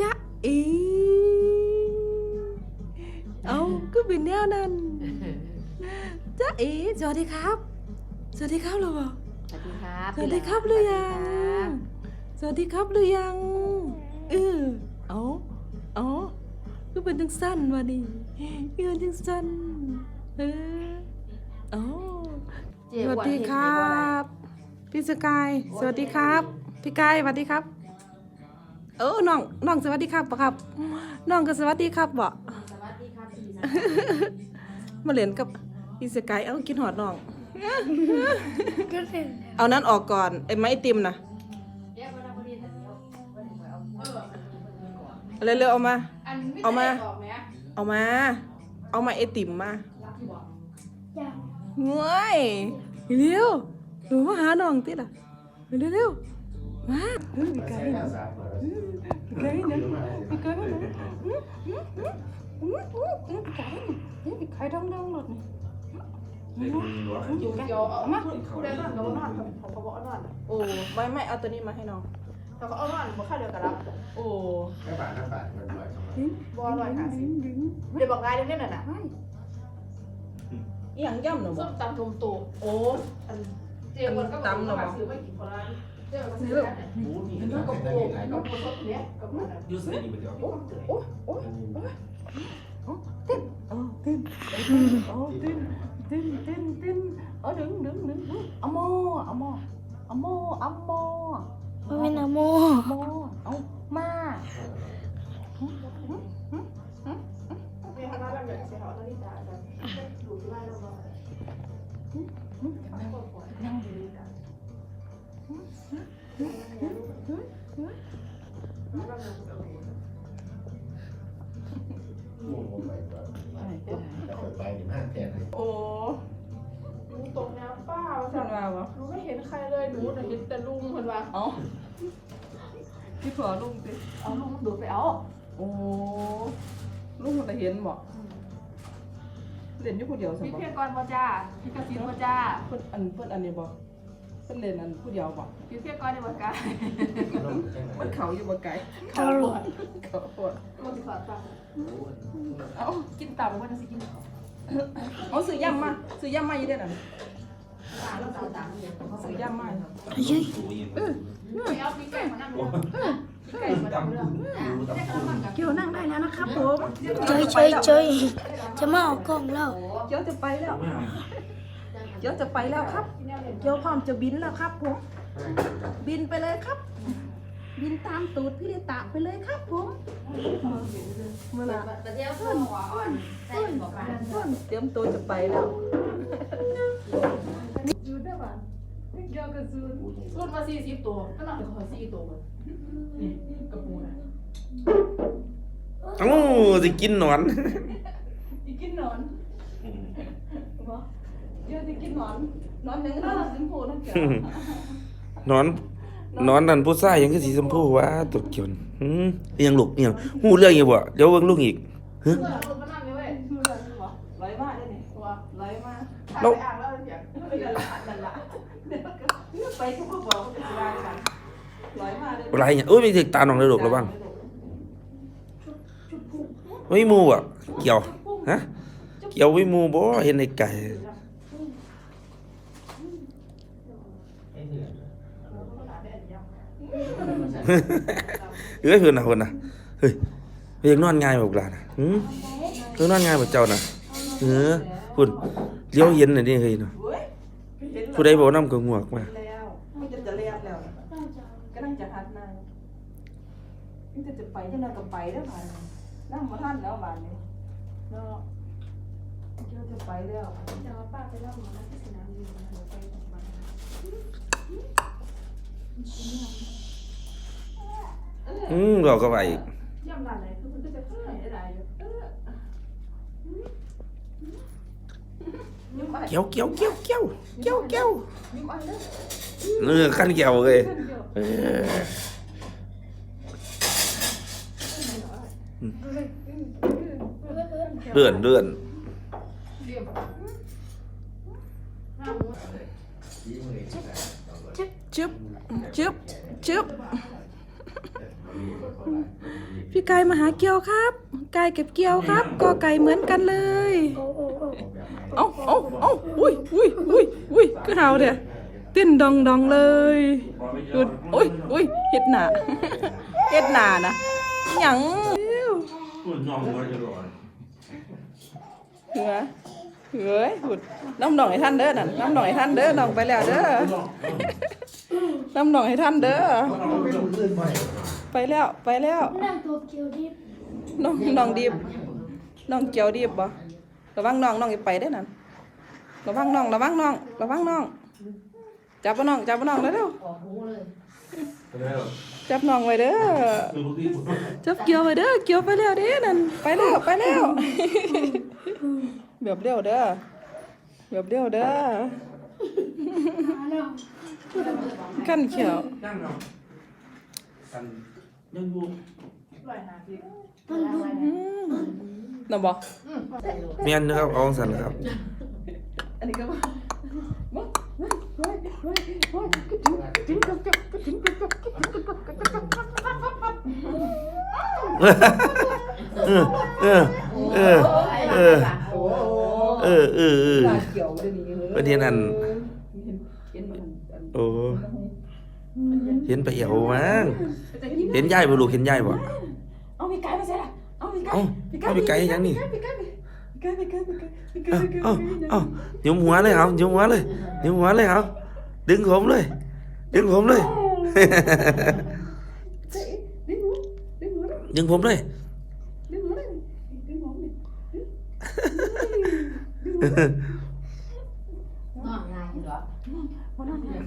จ๊ะเอเอาก็เป็นแนวนั้นจ๊ะเอสวัสดีครับ สวัสดีครับเหรอสวัสดีครับสวัสดีครับหรือยัง สวัสดีครับหรือยังเออเอาเอาก็เป็นจังสั้นวะนี่ก็เป็นจังสั้นเออเอาเจ๊สวัสอ้นดีเห็นคไหมรัว่าอะไรบพี่สกาย สวัสดีครับ พี่กายสวัสดีครับ เออน้องน้องสวัสดีครับปะครับน้องก็สวัสดีครับบ่สวัสดีครับพี่มาเล่นกับพี่สกายเอากินหอดน้องก็เสร็จเอานั้นออกก่อนไอ้ไม้ไอติมนะเดี๋ยววันนั้นพอดีแต่เดี๋ยววันนี้เอาเออเร็วๆเอามาอันไม่เอามาได้ออกไหมเอามา เอามาไอติมมารับที่บอกยังเง้ยเร็วหนูมาหาน้องติล่ะเร็วเร็วๆมาเฮ้ยพี่กา ยนะพี่กายนะพี่กายนะอืมอืมอืมอืมอืมอืมพี่กายนี่พี่กายดังๆหลดนี่อยู่เดียวเอามาผู้ใดนอนก็บ่นอนเขาเขาบอกเอานอนโอ้ไม่ไม่เอาตัวนี้มาให้น้องเขาก็เอานอนบ่ค่าเดียวกันรับโอ้แค่บาทห้าบาทมันบ่อยจังเลยบ่อร่อยค่ะสิเดี๋ยวบอกง่ายเรื่องนี้น่ะนะอีหยังย่ำหนูบส้อกมตำตุ่มตูโอ้อันเจ๊วันก็บอกว่าซื้อไม่กี่คนละ เจ๊วันก็ซื้อแล้วหมูนี่แล้วก็ก็ปูได้หลายก็ก็ปูสดเนี้ยกับมันยูใส่นี่มันเดียวโอ้โอ้โอ้โอ้เต้นโอ้เต้นโอ้เต้นเต้นเต้นเต้นเออดึงดึงดึงดึงเอาโมเอาโมเอาโมเอาโมมันเป็นอะโมโมเอามา ไปนี่มากแทนเลยโอ้หนูตกน้ำเปล่าฉัจ้ะนว่าวะหนูไม่เห็นใครเลยหนูแต่เห็นแต่ลุงคนว่าเอาพี่ผัวลุงสิเอาลุงดูดไปเอาโอ้ลุงมันจะเห็นบ่เล่นอยู่คนเดียวสมพี่บ่เพียงก่อนบ่จ้าพี่กระซิบบ่จ้าเพิ่นอันเพิ่นอันนี้บ่เพิ่นเล่นอันผู้เดียวบ่พี่เพียงก่อนได้บ่กามันเขาอยู่บ่ไกลเขาหลดเขาปวดมันสิขอตังค์เอากินตับว่าจะสิกิน เอาซื้อยำมาซื้อยำมาอยู่เด้อนั่นตาแล้วตาตังค์เนี่ยซื้อยำมาเฮ้ยไปเอาพี่ไก่มานั่งเลยพี่ไก่มานั่งเลยได้กระมังกับเกี่ยวนั่งได้แล้วนะครับผมเจยเจยเจยจะมาเอากล้องแล้วเกี่ยวจะไปแล้วเกี่ยวจะไปแล้วครับกินแนวเล่นเกี่ยวพร้อมจะบินแล้วครับผมบินไปเลยครับ บินตามตูดพี่ลิตะไปเลยครับผมเมื่อไหร่แต่เดี๋ยวเพิ่นหัวอ่อนใส่หัวปลาต้นเตรียมตัวจะไปแล้วจูดได้ป่ะเกี่ยวกับจูดรุ่นมา40ตัวก็นั่งขอ4ตัวนี่กระปูนะโอ้สิกินหนอนจะกินหนอนเดี๋ยวจะกินหนอนหนอนหนึ่งนอนสีชมพูนั่นเกี่นอน นอนนั่นผู้ชายยังคือสีชมพูวะตัวเขียวนี่หืมอิหยังลูกอิหยังฮู้เรื่องอีกบ่เดี๋ยวเบิ่งลูกอีกเพื่อนรุ่นมานั่งเลยเว้ยดูเลยบ่ร้อยมากเลยนี่ตัวร้อยมากถ่ายไปอ่างแล้วเสียงเออนั่นละนั่นละเดี๋ยวก็เดี๋ยวไปทุกคนบอกว่าจะได้กันร้อยมากเลยอะไรเนี่ยโอ้ยมีถึกตาน้องเลยลูกระวังไม่หมู่อะ เกี่ยว ฮะ เกี่ยวไม่หมู่บ่เห็นไอ้ไก่ เอ้ยเพิ่นน่ะเพิ่นน่ะเฮ้ยเพิ่นนอนง่ายบ่กล่ะน่ะหืมเพิ่นนอนง่ายบ่เจ้าน่ะเออพุ่นเลี้ยวเย็นน่ะนี่เฮ้ยเนาะเว้ยเห็นผู้ใดบ่นำก็งวกมาแล้วมันจะจะเรียนแล้วนะก็นั่งจะหัดนางมันจะจะไปจะนั่งก็ไปแล้วบานนี้นั่งมาท่านแล้วบานนี้เนาะเดี๋ยวจะไปแล้วแต่ว่าป้าไปเล่ามาที่สนามบินหนูไปมาอืมเราก็ไปอีกย่ำร้านไหนคือมันก็จะเท่า ไหร่ได้อยู่เออยิ้มไปเกี่ยวเกี่ย พี่กายมาหาเกียวครับกายเก็บเกียวครับกอไก่เหมือนกันเลยโอ้โอ้โอ้เอ้าเอ้าเอ้าอุ้ยอุ้ยอุ้ยอุ้ยคือเฮาเด้อเต้นดองดองเลยดูอุ้ยอุ้ยเฮ็ดหน้าเฮ็ดหน้านะหยังหุ่นน้องก็จะรอเหือเฮ้ยหุดน้ำหนองให้ท่านเด้อนั่นน้ำหนองให้ท่านเด้อน้องไปแล้วเด้อน้ำหนองให้ท่านเด้อ ไปแล้วไปแล้วนั่งตัวเกียวดิบน้องน้องดิบน้องเกียวดิบบ่ระวังน้องน้องอย่าไปเด้อนั่นระวังน้องระวังน้องระวังน้องจับบ่น้องจับบ่น้องเร็วออกหูเลยๆจับน้องไว้เด้อจับเกียวไว้เด้อเกียวไปแล้วเด้นั่นไปแล้วไปแล้วแบบเร็วเด้อแบบเร็วเด้อขั้นเขียว นั่งเอากันยังอยู่น่ะบอกเมียนนะครับเอาสั่นล่ะครับ อันนี้ก็ว่าเออเออเออเออโอ้เออเออเออเขียวเดี๋ยวนี้เฮ้ยประเด็นอันเห็นมันอันโอ้เห็นไปเหี่ยวมั้ง เห็นยายบ่ลูกเห็นยายบ่เอามีไก่มาใส่ละเอามีไก่เอ้าเอาไปไกลยังนี่มีไก่มีไก่มีไก่มีไก่มีไก่เอ้ามีไก่เอ้าเอ้ายุมหัวเลยเอายุมหัวเลยยุมหัวเลยเอาดึงผมเลย ดึงผมเลย ดึงหัวดึงหัวดึงผมเลยดึงหัวเลยดึงหัวเลยนอนง่ายเหรอหัวนั่นเนี่ย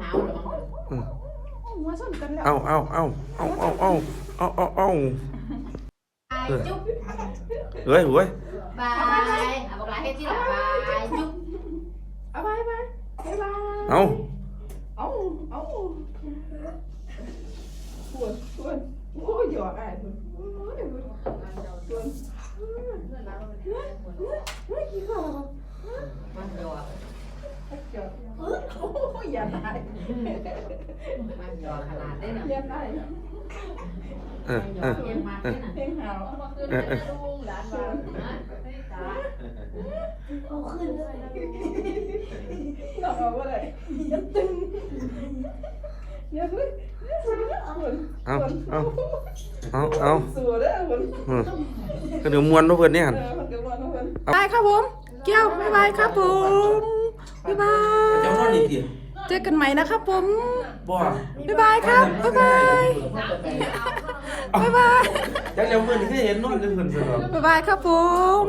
หาวเหรอ หัวสั่นกันแล้วเอาเอาเอาเอาเอาเอาเอาเอาเอาบายจุ๊บเฮ้ยเฮ้ยบายเอาบอกลาให้ที่หลับบายจุ๊บเอาไปไปไปไปเอาเอาเอาปวดปวดโอ้ยหยอกอะปวดโอ้ยปวดปวดเฮ้ยกินข้าวแล้ว มันหยอก หยอกโอ้ยอย่า ตายมันหยอกขนาดได้น่ะอย่าตายเออหยเออเอกเพียงมากได้น่ะเพลงหาวเออเออลุงหลานบ้านนะไม่ตาเอาขึ้นเลยนอนเอาอะไรอย่าตึงอย่าพึ่งปวดเอาเอาเอาเอาสัวเด้อปวดอืมก็เดี๋ยวมวนเนาะเพิ่นเนี่ยหั่นบายครับผม เกี้ยวบ๊ายบายครับผมบ๊ายบายเจ้านอนนี่ติ เจอกันใหม่นะครับผม บ่บ๊ายบายครับ บ๊ายบาย บ๊ายบาย จังแล้วมื้อนี้คือเห็นนอนจังเพิ่นซะครับบ๊ายบายครับผม